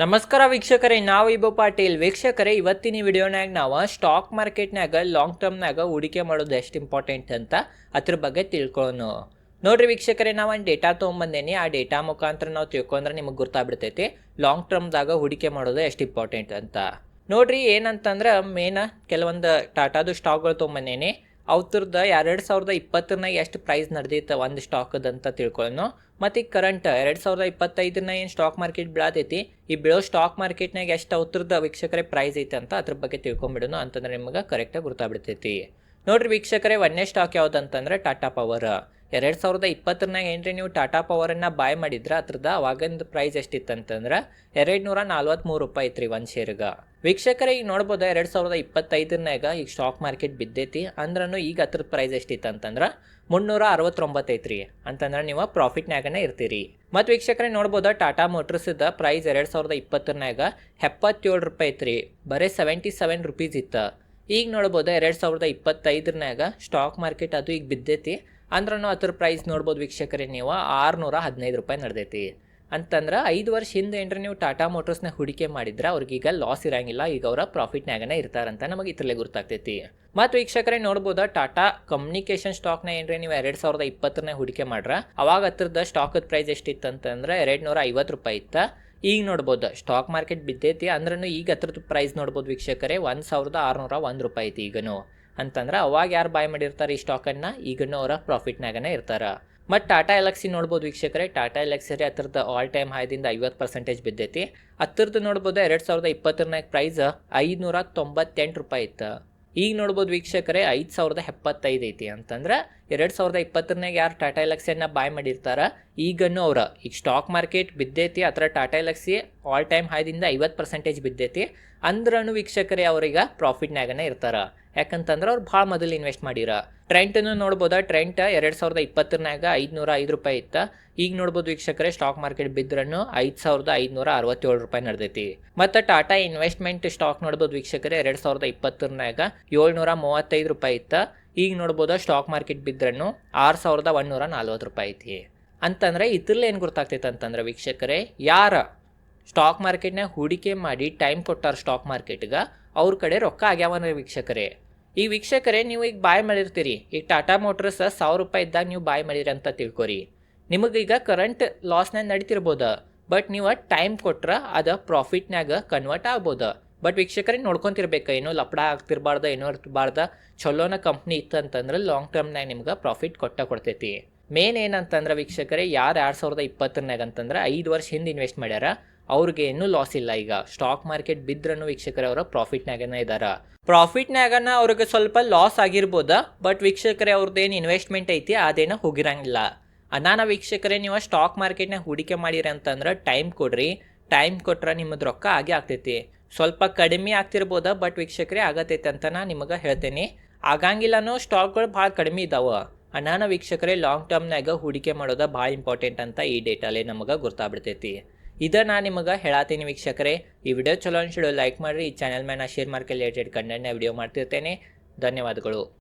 ನಮಸ್ಕಾರ ವೀಕ್ಷಕರೇ, ನಾವು ಇಬ್ಬ ಪಾಟೀಲ್. ವೀಕ್ಷಕರೇ, ಇವತ್ತಿನ ವಿಡಿಯೋನಾಗ ನಾವು ಸ್ಟಾಕ್ ಮಾರ್ಕೆಟ್ನಾಗ ಲಾಂಗ್ ಟರ್ಮ್ನಾಗ ಹೂಡಿಕೆ ಮಾಡೋದು ಎಷ್ಟು ಇಂಪಾರ್ಟೆಂಟ್ ಅಂತ ಅದ್ರ ಬಗ್ಗೆ ತಿಳ್ಕೊಳ್ಳೋಣ ನೋಡ್ರಿ ವೀಕ್ಷಕರೇ, ನಾವು ಒಂದು ಡೇಟಾ ತೊಗೊಂಬಂದೇನಿ. ಆ ಡೇಟಾ ಮುಖಾಂತರ ನಾವು ತಿಳ್ಕೊಂಡ್ರೆ ನಿಮಗೆ ಗೊತ್ತಾಗ್ಬಿಡ್ತೈತಿ ಲಾಂಗ್ ಟರ್ಮ್ದಾಗ ಹೂಡಿಕೆ ಮಾಡೋದು ಎಷ್ಟು ಇಂಪಾರ್ಟೆಂಟ್ ಅಂತ. ನೋಡ್ರಿ, ಏನಂತಂದ್ರೆ ಮೇನ ಕೆಲವೊಂದು ಟಾಟಾದು ಸ್ಟಾಕ್ಗಳು ತೊಗೊಂಬಂದೇನಿ. ಅವ್ರದ್ದು ಎರಡು ಸಾವಿರದ ಇಪ್ಪತ್ತರನಾಗ ಎಷ್ಟು ಪ್ರೈಸ್ ನಡೆದೈತೆ ಒಂದು ಸ್ಟಾಕದ ಅಂತ ತಿಳ್ಕೊಳ್ಳೋಣ ಮತ್ತು ಈಗ ಕರೆಂಟ್ ಎರಡು ಸಾವಿರದ ಇಪ್ಪತ್ತೈದನ ಏನು ಸ್ಟಾಕ್ ಮಾರ್ಕೆಟ್ ಬೀಳತೈತಿ? ಈ ಬೀಳೋ ಸ್ಟಾಕ್ ಮಾರ್ಕೆಟ್ನಾಗ ಎಷ್ಟು ಅವ್ರದ್ದು ವೀಕ್ಷಕರೇ ಪ್ರೈಸ್ ಐತೆ ಅಂತ ಅದ್ರ ಬಗ್ಗೆ ತಿಳ್ಕೊಂಬಿಡೋಣ ಅಂತಂದ್ರೆ ನಿಮಗೆ ಕರೆಕ್ಟಾಗಿ ಗೊತ್ತಾಗ್ಬಿಡ್ತೈತಿ ನೋಡ್ರಿ ವೀಕ್ಷಕರೇ, ಒಂದನೇ ಸ್ಟಾಕ್ ಯಾವ್ದು ಅಂತಂದ್ರೆ ಟಾಟಾ ಪವರ್ ಎರಡು ಸಾವಿರದ ಇಪ್ಪತ್ತರನಾಗ ರೀ ನೀವು ಟಾಟಾ ಪವರನ್ನು ಬಾಯ್ ಮಾಡಿದ್ರೆ, ಅದ್ರದ್ದು ಅವಾಗಿಂದ ಪ್ರೈಸ್ ಎಷ್ಟಿತ್ತಂತಂದ್ರೆ ಎರಡು ನೂರ ನಲ್ವತ್ತ್ಮೂರು ರೂಪಾಯಿ ಐತ್ರಿ ಒಂದು ಶೇರ್ಗೆ ವೀಕ್ಷಕರೇ, ಈಗ ನೋಡ್ಬೋದು ಎರಡು ಸಾವಿರದ ಇಪ್ಪತ್ತೈದರನಾಗ ಈಗ ಸ್ಟಾಕ್ ಮಾರ್ಕೆಟ್ ಬಿದ್ದೈತಿ ಅಂದ್ರೂ ಈಗ ಹತ್ರದ ಪ್ರೈಸ್ ಎಷ್ಟಿತ್ತು ಅಂತಂದ್ರೆ ಮುನ್ನೂರ ಅರವತ್ತೊಂಬತ್ತು ಐತ್ರಿ, ಅಂತಂದ್ರೆ ನೀವು ಪ್ರಾಫಿಟ್ನಾಗನೇ ಇರ್ತೀರಿ. ಮತ್ತು ವೀಕ್ಷಕರೇ, ನೋಡ್ಬೋದು ಟಾಟಾ ಮೋಟರ್ಸ್ದ ಪ್ರೈಸ್ ಎರಡು ಸಾವಿರದ ಇಪ್ಪತ್ತರನಾಗ ಎಪ್ಪತ್ತೇಳು ರೂಪಾಯಿ ಐತ್ರಿ, ಬರೀ ಸೆವೆಂಟಿ ಸೆವೆನ್ ರುಪೀಸ್ ಇತ್ತು. ಈಗ ನೋಡ್ಬೋದು ಎರಡು ಸಾವಿರದ ಇಪ್ಪತ್ತೈದರನಾಗ ಸ್ಟಾಕ್ ಮಾರ್ಕೆಟ್ ಅದು ಈಗ ಬಿದ್ದೈತಿ ಅಂದ್ರೂ ಅದ್ರ ಪ್ರೈಸ್ ನೋಡ್ಬೋದು ವೀಕ್ಷಕರೇ ನೀವು. ಆರುನೂರ ಹದಿನೈದು ರೂಪಾಯಿ ನಡೆದೈತಿ. ಅಂತಂದ್ರೆ ಐದು ವರ್ಷ ಹಿಂದೆ ಏನ್ರಿ ನೀವು ಟಾಟಾ ಮೋಟರ್ಸ್ನ ಹೂಡಿಕೆ ಮಾಡಿದ್ರೆ ಅವ್ರಿಗೀಗ ಲಾಸ್ ಇರಂಗಿಲ್ಲ, ಈಗ ಅವರ ಪ್ರಾಫಿಟ್ನಾಗನೇ ಇರ್ತಾರಂತ ನಮಗೆ ಇದ್ರಲ್ಲೇ ಗೊತ್ತಾಗ್ತೈತಿ ಮತ್ತು ವೀಕ್ಷಕರೇ ನೋಡ್ಬೋದು ಟಾಟಾ ಕಮ್ಯುನಿಕೇಷನ್ ಸ್ಟಾಕ್ನ ಏನ್ರಿ ನೀವು ಎರಡು ಸಾವಿರದ ಇಪ್ಪತ್ತರನೇ ಹೂಡಿಕೆ ಮಾಡ್ರ. ಅವಾಗ ಹತ್ರದ ಸ್ಟಾಕದ ಪ್ರೈಸ್ ಎಷ್ಟಿತ್ತು ಅಂತಂದ್ರೆ ಎರಡು ನೂರ ಐವತ್ತು ರೂಪಾಯಿ ಇತ್ತು. ಈಗ ನೋಡ್ಬೋದು ಸ್ಟಾಕ್ ಮಾರ್ಕೆಟ್ ಬಿದ್ದೈತಿ ಅಂದ್ರೂ ಈಗ ಹತ್ರದ ಪ್ರೈಸ್ ನೋಡ್ಬೋದು ವೀಕ್ಷಕರೇ, ಒಂದು ಸಾವಿರದ ಆರುನೂರ ಒಂದು ರೂಪಾಯಿ ಐತಿ ಈಗನು. ಅಂತಂದ್ರೆ ಅವಾಗ ಯಾರು ಬಾಯ್ ಮಾಡಿರ್ತಾರೆ ಈ ಸ್ಟಾಕನ್ನು ಈಗನೂ ಅವರ ಪ್ರಾಫಿಟ್ನಾಗನೇ ಇರ್ತಾರೆ. ಮತ್ತು ಟಾಟಾ ಎಲೆಕ್ಸಿ ನೋಡ್ಬೋದು ವೀಕ್ಷಕರೇ. ಟಾಟಾ ಎಲಕ್ಸಿ ಹತ್ತಿರದ ಆಲ್ ಟೈಮ್ ಹೈದಿಂದ ಐವತ್ತು ಪರ್ಸೆಂಟೇಜ್ ಬಿದ್ದೈತಿ. ಹತ್ತಿರದ ನೋಡ್ಬೋದು ಎರಡು ಸಾವಿರದ ಇಪ್ಪತ್ತರನಾಗ ಪ್ರೈಸ್ ಐದುನೂರ ತೊಂಬತ್ತೆಂಟು ರೂಪಾಯಿ ಇತ್ತು. ಈಗ ನೋಡ್ಬೋದು ವೀಕ್ಷಕರೇ, ಐದು ಸಾವಿರದ ಎಪ್ಪತ್ತೈದು ಐತಿ ಅಂತಂದ್ರೆ, ಎರಡು ಸಾವಿರದ ಇಪ್ಪತ್ತರನಾಗ ಯಾರು ಟಾಟಾ ಎಲಕ್ಸಿಯನ್ನು ಬಾಯ್ ಮಾಡಿರ್ತಾರ ಈಗನ್ನು ಅವ್ರ. ಈಗ ಸ್ಟಾಕ್ ಮಾರ್ಕೆಟ್ ಬಿದ್ದೈತಿ ಥರ ಟಾಟಾ ಎಲೆಕ್ಸಿ ಆಲ್ ಟೈಮ್ ಹೈದಿಂದ ಐವತ್ತು ಪರ್ಸೆಂಟೇಜ್ ಬಿದ್ದೈತಿ ಅಂದ್ರೂ ವೀಕ್ಷಕರೇ ಅವ್ರೀಗ ಪ್ರಾಫಿಟ್ನಾಗನೇ ಇರ್ತಾರ. ಯಾಕಂತಂದ್ರೆ ಅವ್ರು ಭಾಳ ಮೊದಲು ಇನ್ವೆಸ್ಟ್ ಮಾಡಿರ. ಟ್ರೆಂಟನ್ನು ನೋಡ್ಬೋದಾ? ಟ್ರೆಂಟ್ ಎರಡು ಸಾವಿರದ ಇಪ್ಪತ್ತರನಾಗ ಐದುನೂರ ಐದು ರೂಪಾಯಿ ಇತ್ತು. ಈಗ ನೋಡ್ಬೋದು ವೀಕ್ಷಕರೇ ಸ್ಟಾಕ್ ಮಾರ್ಕೆಟ್ ಬಿದ್ರನ್ನು ಐದು ಸಾವಿರದ ಐದುನೂರ ಅರವತ್ತೇಳು ರೂಪಾಯಿ ನಡೆದೈತಿ. ಮತ್ತು ಟಾಟಾ ಇನ್ವೆಸ್ಟ್ಮೆಂಟ್ ಸ್ಟಾಕ್ ನೋಡ್ಬೋದು ವೀಕ್ಷಕರೇ, ಎರಡು ಸಾವಿರದ ಇಪ್ಪತ್ತರನಾಗ ಏಳ್ನೂರ ಮೂವತ್ತೈದು ರೂಪಾಯಿ ಇತ್ತು. ಈಗ ನೋಡ್ಬೋದು ಸ್ಟಾಕ್ ಮಾರ್ಕೆಟ್ ಬಿದ್ರನ್ನು ಆರು ಸಾವಿರದ ಒಂದೂರ ನಲ್ವತ್ತು ರೂಪಾಯಿ ಐತಿ. ಅಂತಂದ್ರೆ ಇದ್ರಲ್ಲಿ ಏನು ಗೊತ್ತಾಗ್ತೈತೆ ಅಂತಂದ್ರೆ ವೀಕ್ಷಕರೇ, ಯಾರ ಸ್ಟಾಕ್ ಮಾರ್ಕೆಟ್ನಾಗ ಹೂಡಿಕೆ ಮಾಡಿ ಟೈಮ್ ಕೊಟ್ಟಾರ ಸ್ಟಾಕ್ ಮಾರ್ಕೆಟ್ಗೆ ಅವ್ರ ಕಡೆ ರೊಕ್ಕ ಆಗ್ಯಾವನ್ರಿ ವೀಕ್ಷಕರೇ. ಈ ವೀಕ್ಷಕರೇ, ನೀವು ಈಗ ಬಾಯ್ ಮಾಡಿರ್ತೀರಿ. ಈಗ ಟಾಟಾ ಮೋಟರ್ಸ್ ಸಾವಿರ ರೂಪಾಯಿ ಇದ್ದಾಗ ನೀವು ಬಾಯ್ ಮಾಡಿರಿ ಅಂತ ತಿಳ್ಕೊರಿ. ನಿಮಗೀಗ ಕರೆಂಟ್ ಲಾಸ್ನಾಗ ನಡೀತಿರ್ಬೋದು ಬಟ್ ನೀವು ಟೈಮ್ ಕೊಟ್ರೆ ಅದು ಪ್ರಾಫಿಟ್ನಾಗ ಕನ್ವರ್ಟ್ ಆಗ್ಬೋದು. ಬಟ್ ವೀಕ್ಷಕರೇ, ನೋಡ್ಕೊತಿರ್ಬೇಕು, ಏನೋ ಲಪಡ ಆಗ್ತಿರ್ಬಾರ್ದು, ಏನೋ ಇರ್ಬಾರ್ದು ಚಲೋನ ಕಂಪ್ನಿ ಇತ್ತು ಅಂತಂದ್ರೆ ಲಾಂಗ್ ಟರ್ಮ್ನಾಗ ನಿಮ್ಗೆ ಪ್ರಾಫಿಟ್ ಕೊಟ್ಟ ಕೊಡ್ತೈತಿ. ಮೇನ್ ಏನಂತಂದ್ರೆ ವೀಕ್ಷಕರೇ, ಯಾರು ಎರಡು ಸಾವಿರದ ಇಪ್ಪತ್ತರನಾಗ ಅಂತಂದ್ರೆ ಐದು ವರ್ಷ ಹಿಂದೆ ಇನ್ವೆಸ್ಟ್ ಮಾಡ್ಯಾರ. ಅವ್ರಿಗೆ ಏನು ಲಾಸ್ ಇಲ್ಲ. ಈಗ ಸ್ಟಾಕ್ ಮಾರ್ಕೆಟ್ ಬಿದ್ರೂ ವೀಕ್ಷಕರೇ ಅವರ ಪ್ರಾಫಿಟ್ನಾಗನೇ ಇದಾರ. ಪ್ರಾಫಿಟ್ನಾಗನ ಅವ್ರಿಗೆ ಸ್ವಲ್ಪ ಲಾಸ್ ಆಗಿರ್ಬೋದ ಬಟ್ ವೀಕ್ಷಕರೇ ಅವ್ರದ್ದು ಏನು ಇನ್ವೆಸ್ಟ್ಮೆಂಟ್ ಐತಿ ಅದೇನೋ ಹೋಗಿರಂಗಿಲ್ಲ. ಅನಾನ ವೀಕ್ಷಕರೇ ನೀವು ಸ್ಟಾಕ್ ಮಾರ್ಕೆಟ್ನಾಗ ಹೂಡಿಕೆ ಮಾಡಿರಿ ಅಂತಂದ್ರೆ ಟೈಮ್ ಕೊಡ್ರಿ. ಟೈಮ್ ಕೊಟ್ರೆ ನಿಮ್ಮದು ರೊಕ್ಕ ಆಗೇ ಆಗ್ತೈತಿ. ಸ್ವಲ್ಪ ಕಡಿಮೆ ಆಗ್ತಿರ್ಬೋದ ಬಟ್ ವೀಕ್ಷಕರೇ ಆಗತೈತೆ ಅಂತ ನಾ ನಿಮಗೆ ಹೇಳ್ತೇನೆ. ಆಗಂಗಿಲ್ಲನೋ ಸ್ಟಾಕ್ಗಳು ಭಾಳ ಕಡಿಮೆ ಇದಾವೆ. ಅನಾನ ವೀಕ್ಷಕರೇ ಲಾಂಗ್ ಟರ್ಮ್ನಾಗ ಹೂಡಿಕೆ ಮಾಡೋದು ಭಾಳ ಇಂಪಾರ್ಟೆಂಟ್ ಅಂತ ಈ ಡೇಟಲ್ಲಿ ನಮಗೆ ಗೊತ್ತಾಗ್ಬಿಡ್ತೈತಿ ಇದ ನಾ ನಿಮಗೆ ಹೇಳಾತೀನಿ ವೀಕ್ಷಕರೇ. ಈ ವಿಡಿಯೋ ಚಲೋ ಅನ್ಸಿಡೋ ಲೈಕ್ ಮಾಡಿರಿ, ಈ ಚಾನಲ್ ಮೇಲೆ ನಾ ಶೇರ್ ಮಾರ್ಕೆಟ್ ರಿಲೇಟೆಡ್ ಕಂಟೆಂಟ್ನ ವಿಡಿಯೋ ಮಾಡ್ತಿರ್ತೇನೆ. ಧನ್ಯವಾದಗಳು.